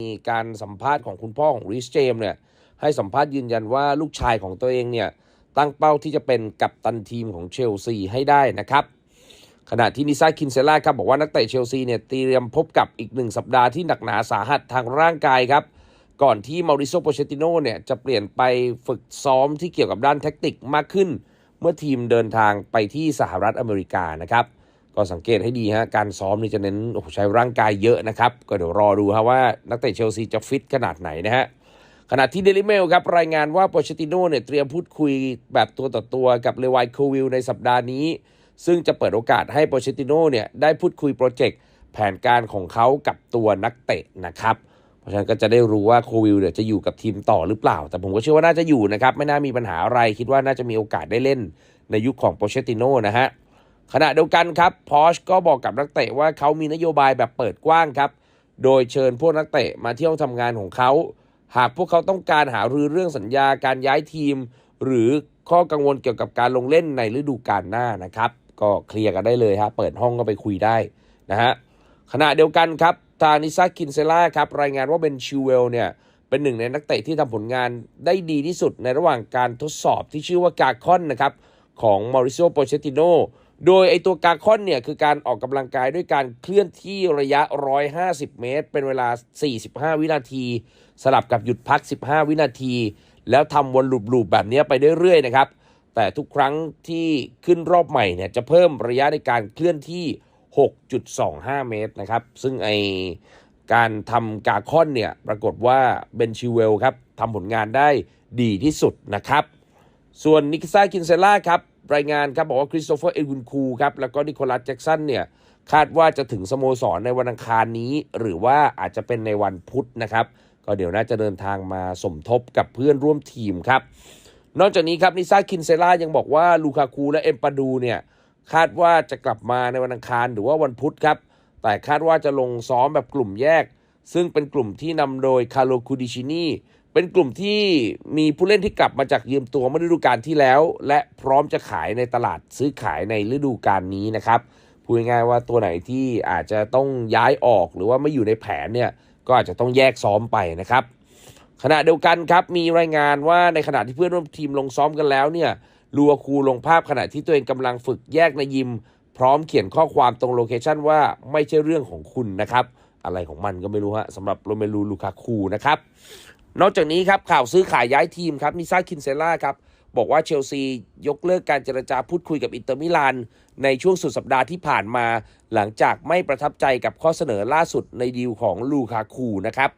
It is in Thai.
มีการสัมภาษณ์ของคุณพ่อของริชเจมเนี่ยให้สัมภาษณ์ยืนยันว่าลูกชายของตัวเองเนี่ยตั้งเป้าที่จะเป็นกัปตันทีมของเชลซีให้ได้นะครับ ขณะที่นิซ่าคินเซล่าครับบอกว่านักเตะเชลซีเนี่ยเตรียมพบกับอีกหนึ่งสัปดาห์ที่หนักหนาสาหัสทางร่างกายครับ ก่อนที่มาริโซโปเชติโนเนี่ยจะเปลี่ยนไปฝึกซ้อมที่เกี่ยวกับด้านแท็กติกมากขึ้น เมื่อทีมเดินทางไปที่สหรัฐอเมริกานะครับ ก็สังเกตให้ดีฮะการซ้อมนี่จะเน้นใช้ร่างกายเยอะนะครับ ก็เดี๋ยวรอดูฮะว่านักเตะเชลซีจะฟิตขนาดไหนนะฮะขณะที่เดลิเมลครับรายงานว่าโปเชติโน่เนี่ยเตรียมพูดคุยแบบตัวต่อตัวกับเลวายโควิลในสัปดาห์นี้ ซึ่งจะเปิดโอกาสให้โปเชติโน่เนี่ยได้พูดคุยโปรเจกต์แผนการของเขากับตัวนักเตะนะครับ เพราะฉะนั้นก็จะได้รู้ว่าโควิลเนี่ยจะอยู่กับทีมต่อหรือเปล่า แต่ผมก็เชื่อว่าน่าจะอยู่นะครับ ไม่น่ามีปัญหาอะไรคิดว่าน่าจะมีโอกาสได้เล่นในยุคของโปเชติโน่นะฮะ ขณะเดียวกันครับพอชก็บอกกับนักเตะว่าเขามีนโยบายแบบเปิดกว้างครับ โดยเชิญพวกนักเตะมาเที่ยวทำงานของเขา หากพวกเขาต้องการหารือเรื่องสัญญาการย้ายทีม หรือข้อกังวลเกี่ยวกับการลงเล่นในฤดูกาลหน้านะครับ ก็เคลียร์กันได้เลยฮะเปิดห้องก็ไปคุยได้นะฮะขณะเดียวกันครับทานิซาคินเซล่าครับรายงานว่าเบนชิวเวลเนี่ยเป็นหนึ่งในนักเตะที่ทำผลงานได้ดีที่สุดในระหว่างการทดสอบที่ชื่อว่ากาคอนนะครับของมาริโ o โปเชติโน โดยไอตัวกาคอนเนี่ยคือการออกกำลังกายด้วยการเคลื่อนที่ระยะ 150 เมตร เป็นเวลา 45 วินาที สลับกับหยุดพัก 15 วินาที แล้วทำวนลูปๆแบบนี้ไปเรื่อยๆนะครับ แต่ทุกครั้งที่ขึ้นรอบใหม่เนี่ยจะเพิ่มระยะในการเคลื่อนที่ 6.25 เมตรนะครับ ซึ่งไอการทำกาคอนเนี่ยปรากฏว่าเบนชิเวลครับทำผลงานได้ดีที่สุดนะครับ ส่วนนิกซ่าคินเซล่าครับ รายงานครับบอกว่าคริสโตเฟอร์เอ็ดวินคูครับแล้วก็นิโคลัสแจ็กสันเนี่ยคาดว่าจะถึงสโมสรในวันอังคารนี้ หรือว่าอาจจะเป็นในวันพุธนะครับ ก็เดี๋ยวน่าจะเดินทางมาสมทบกับเพื่อนร่วมทีมครับ นอกจากนี้ครับนิซ่าคินเซล่ายังบอกว่าลูคาคูและเอ็มปาดูเนี่ยคาดว่าจะกลับมาในวันอังคารหรือว่าวันพุธครับ แต่คาดว่าจะลงซ้อมแบบกลุ่มแยก ซึ่งเป็นกลุ่มที่นำโดยคาร์โลคูดิชินี เป็นกลุ่มที่มีผู้เล่นที่กลับมาจากยืมตัวเมื่อฤดูกาลที่แล้ว และพร้อมจะขายในตลาดซื้อขายในฤดูกาลนี้นะครับพูดง่ายๆว่าตัวไหนที่อาจจะต้องย้ายออกหรือว่าไม่อยู่ในแผนเนี่ยก็อาจจะต้องแยกซ้อมไปนะครับ ขณะเดียวกันครับมีรายงานว่าในขณะที่เพื่อนร่วมทีมลงซ้อมกันแล้วเนี่ยลูอาคูลงภาพขณะที่ตัวเองกำลังฝึกแยกในยิม พร้อมเขียนข้อความตรงโลเคชันว่าไม่ใช่เรื่องของคุณนะครับ อะไรของมันก็ไม่รู้ฮะสำหรับโรเมลูลูคาคูนะครับ นอกจากนี้ครับข่าวซื้อขายย้ายทีมครับมิซาคินเซล่าครับบอกว่าเชลซียกเลิกการเจรจาพูดคุยกับอินเตอร์มิลานในช่วงสุดสัปดาห์ที่ผ่านมา หลังจากไม่ประทับใจกับข้อเสนอล่าสุดในดีลของลูคาคูนะครับ